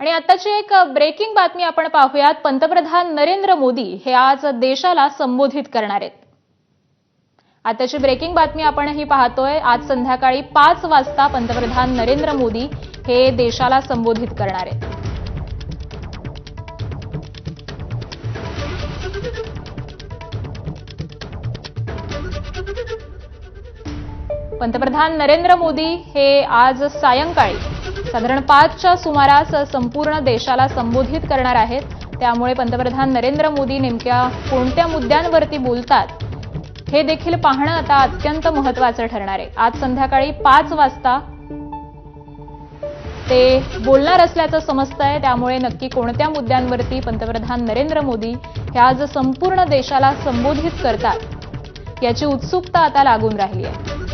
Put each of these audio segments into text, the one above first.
आणि आताची एक ब्रेकिंग बातमी आपण पाहूयात. पंतप्रधान नरेंद्र मोदी हे आज देशाला संबोधित करणार आहेत. आताची ब्रेकिंग बातमी आपणही पाहतोय. आज संध्याकाळी पाच वाजता पंतप्रधान नरेंद्र मोदी हे देशाला संबोधित करणार आहेत. पंतप्रधान नरेंद्र मोदी हे आज सायंकाळी साधारण पाचच्या सुमारास संपूर्ण देशाला संबोधित करणार आहेत. त्यामुळे पंतप्रधान नरेंद्र मोदी नेमक्या कोणत्या मुद्द्यांवरती बोलतात हे देखील पाहणं आता अत्यंत महत्वाचं ठरणार आहे. आज संध्याकाळी पाच वाजता ते बोलणार असल्याचं समजतंय. त्यामुळे नक्की कोणत्या मुद्द्यांवरती पंतप्रधान नरेंद्र मोदी हे आज संपूर्ण देशाला संबोधित करतात याची उत्सुकता आता लागून राहिली आहे.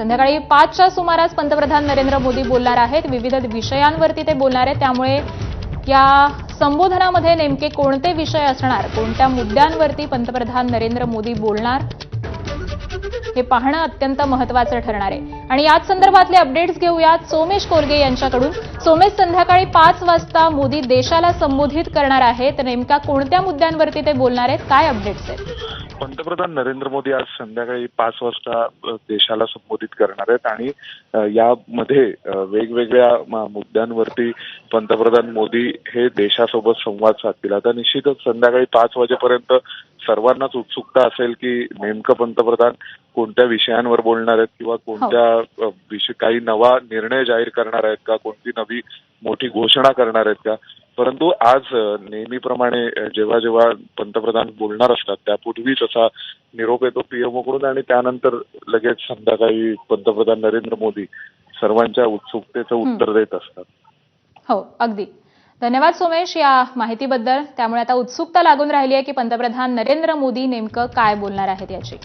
संध्याकाळी पाचच्या सुमारास पंतप्रधान नरेंद्र मोदी बोलणार आहेत. विविध विषयांवरती ते बोलणार आहेत. त्यामुळे या संबोधनामध्ये नेमके कोणते विषय असणार कोणत्या मुद्द्यांवरती पंतप्रधान नरेंद्र मोदी बोलणार हे पाहणं अत्यंत महत्वाचं ठरणार आहे. आणि याच संदर्भातले अपडेट्स घेऊयात. सोमेश कोरगे यांच्याकडून. सोमेश संध्याकाळी पाच वाजता मोदी देशाला संबोधित करणार आहेत. नेमक्या कोणत्या मुद्द्यांवरती ते बोलणार आहेत? काय अपडेट्स आहेत? पंतप्रधान नरेंद्र मोदी आज संध्याकाळी पाच वाजता देशाला संबोधित करणार आहेत आणि यामध्ये वेगवेगळ्या मुद्द्यांवरती पंतप्रधान मोदी हे देशासोबत संवाद साधतील. आता निश्चितच संध्याकाळी पाच वाजेपर्यंत सर्वांनाच उत्सुकता असेल की नेमकं पंतप्रधान कोणत्या विषयांवर बोलणार आहेत किंवा कोणत्या अ, विषय काही नवा निर्णय जाहीर करणार आहेत का? कोणती नवी मोठी घोषणा करणार आहेत का? परंतु आज नेहमीप्रमाणे जेव्हा जेव्हा पंतप्रधान बोलणार असतात त्यापूर्वीच असा निरोप येतो पीएमओ कडून आणि त्यानंतर लगेच संध्याकाळी पंतप्रधान नरेंद्र मोदी सर्वांच्या उत्सुकतेचं उत्तर देत असतात. हो अगदी. धन्यवाद सोमेश या माहितीबद्दल. त्यामुळे आता उत्सुकता लागून राहिली आहे की पंतप्रधान नरेंद्र मोदी नेमकं काय बोलणार आहेत याची.